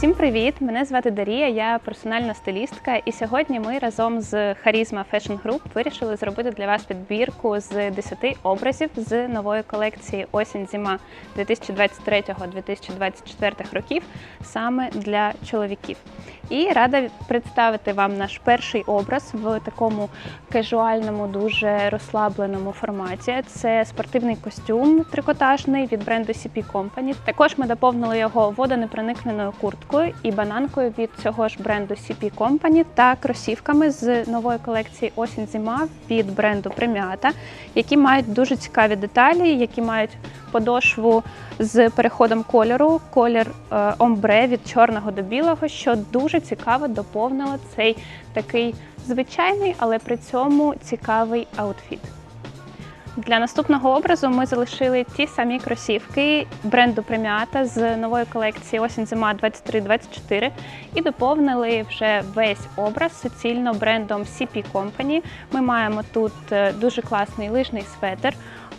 Всім привіт! Мене звати Дарія, я персональна стилістка, і сьогодні ми разом з Charisma Fashion Group вирішили зробити для вас підбірку з 10 образів з нової колекції осінь-зима 2023-2024 років саме для чоловіків. І рада представити вам наш перший образ в такому кежуальному, дуже розслабленому форматі. Це спортивний костюм трикотажний від бренду CP Company. Також ми доповнили його водонепроникненою курткою і бананкою від цього ж бренду CP Company та кросівками з нової колекції осінь-зима від бренду Premiata, які мають дуже цікаві деталі, які мають подошву з переходом кольору, колір е, омбре від чорного до білого, що дуже цікаво доповнило цей такий звичайний, але при цьому цікавий аутфіт. Для наступного образу ми залишили ті самі кросівки бренду Premiata з нової колекції осінь-зима 23-24 і доповнили вже весь образ суцільно брендом CP Company. Ми маємо тут е, дуже класний лижний светр,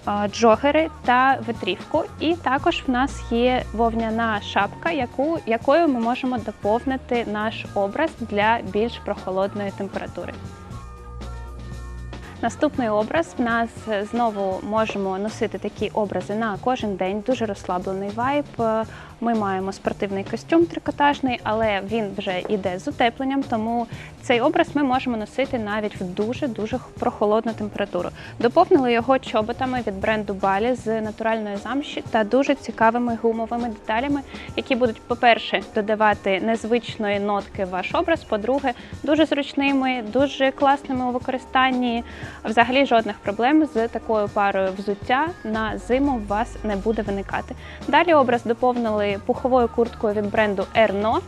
е, джогери та витрівку. І також в нас є вовняна шапка, яку, якою ми можемо доповнити наш образ для більш прохолодної температури. Наступний образ в нас знову можемо носити такі образи на кожен день. Дуже розслаблений вайб. Ми маємо спортивний костюм трикотажний, але він вже йде з утепленням, тому цей образ ми можемо носити навіть в дуже дуже прохолодну температуру. Доповнили його чоботами від бренду Балі з натуральної замші та дуже цікавими гумовими деталями, які будуть, по-перше, додавати незвичної нотки в ваш образ. По-друге, дуже зручними, дуже класними у використанні. Взагалі жодних проблем з такою парою взуття на зиму у вас не буде виникати. Далі образ доповнили пуховою курткою від бренду Erno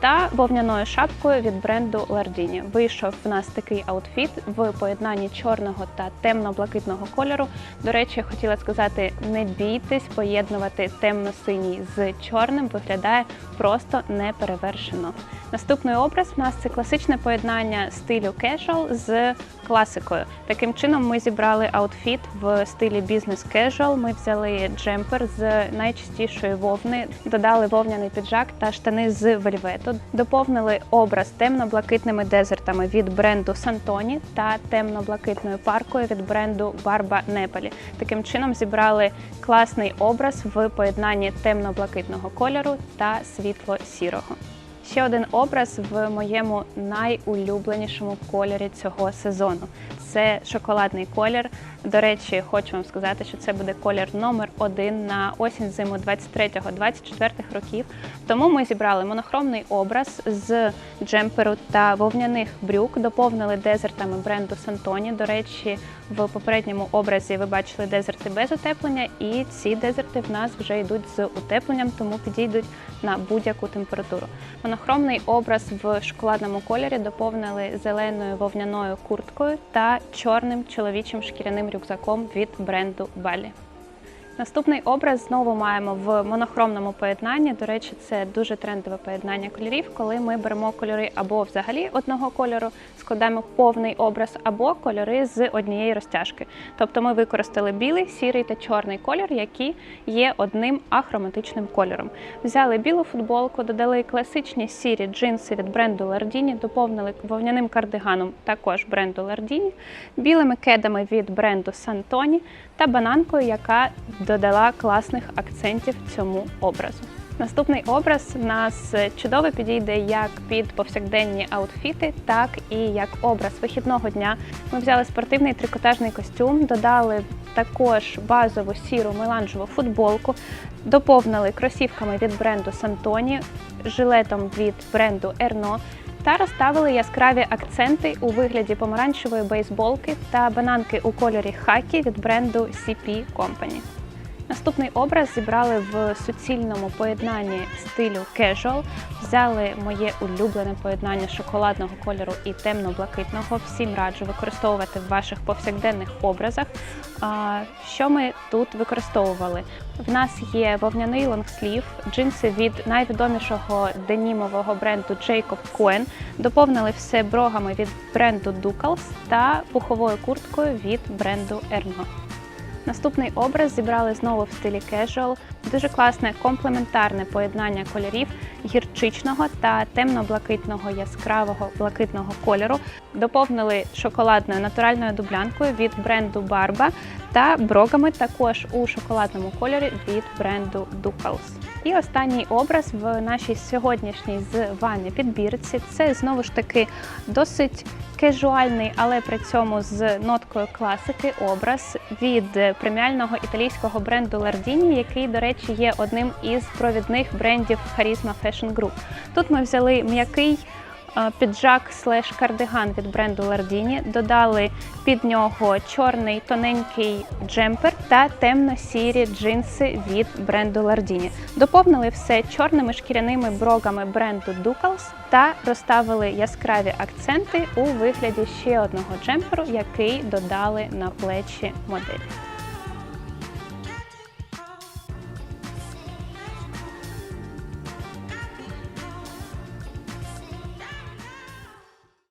та вовняною шапкою від бренду Lardini. Вийшов в нас такий аутфіт в поєднанні чорного та темно-блакитного кольору. До речі, хотіла сказати, не бійтесь поєднувати темно-синій з чорним, виглядає просто неперевершено. Наступний образ в нас це класичне поєднання стилю casual з класикою. Таким чином ми зібрали аутфіт в стилі бізнес casual. Ми взяли джемпер з найчистішої вовни, додали вовняний піджак та штани з вельвету. Доповнили образ темно-блакитними дезертами від бренду Santoni та темно-блакитною паркою від бренду Barba Nepali. Таким чином зібрали класний образ в поєднанні темно-блакитного кольору та світло-сірого. Ще один образ в моєму найулюбленішому кольорі цього сезону. Це шоколадний колір. До речі, хочу вам сказати, що це буде колір номер один на осінь зиму 23-24 років. Тому ми зібрали монохромний образ з джемперу та вовняних брюк, доповнили дезертами бренду Santoni. До речі, в попередньому образі ви бачили дезерти без утеплення, і ці дезерти в нас вже йдуть з утепленням, тому підійдуть на будь-яку температуру. Монохромний образ в шоколадному кольорі доповнили зеленою вовняною курткою та чорним чоловічим шкіряним рюкзаком від бренду Балі. Наступний образ знову маємо в монохромному поєднанні. До речі, це дуже трендове поєднання кольорів, коли ми беремо кольори або взагалі одного кольору, складаємо повний образ, або кольори з однієї розтяжки. Тобто ми використали білий, сірий та чорний колір, які є одним ахроматичним кольором. Взяли білу футболку, додали класичні сірі джинси від бренду Lardini, доповнили вовняним кардиганом також бренду Lardini, білими кедами від бренду Santoni та бананкою, яка додала класних акцентів цьому образу. Наступний образ в нас чудово підійде як під повсякденні аутфіти, так і як образ вихідного дня. Ми взяли спортивний трикотажний костюм, додали також базову сіру меланжеву футболку, доповнили кросівками від бренду Santoni, жилетом від бренду Erno та розставили яскраві акценти у вигляді помаранчевої бейсболки та бананки у кольорі хакі від бренду CP Company. Наступний образ зібрали в суцільному поєднанні стилю casual. Взяли моє улюблене поєднання шоколадного кольору і темно-блакитного. Всім раджу використовувати в ваших повсякденних образах. Що ми тут використовували? В нас є вовняний лонгслів, джинси від найвідомішого денімового бренду Jacob Cohen. Доповнили все брогами від бренду Ducals та пуховою курткою від бренду Erno. Наступний образ зібрали знову в стилі casual. Дуже класне комплементарне поєднання кольорів гірчичного та темно-блакитного яскравого блакитного кольору. Доповнили шоколадною натуральною дублянкою від бренду Barba та брогами також у шоколадному кольорі від бренду Ducals. І останній образ в нашій сьогоднішній з вами підбірці це знову ж таки досить кежуальний, але при цьому з ноткою класики образ від преміального італійського бренду Lardini, який, до речі, є одним із провідних брендів Харізма Fashion Group. Тут ми взяли м'який піджак слеш кардиган від бренду Lardini, додали під нього чорний тоненький джемпер та темно-сірі джинси від бренду Lardini. Доповнили все чорними шкіряними брогами бренду Ducals та розставили яскраві акценти у вигляді ще одного джемперу, який додали на плечі моделі.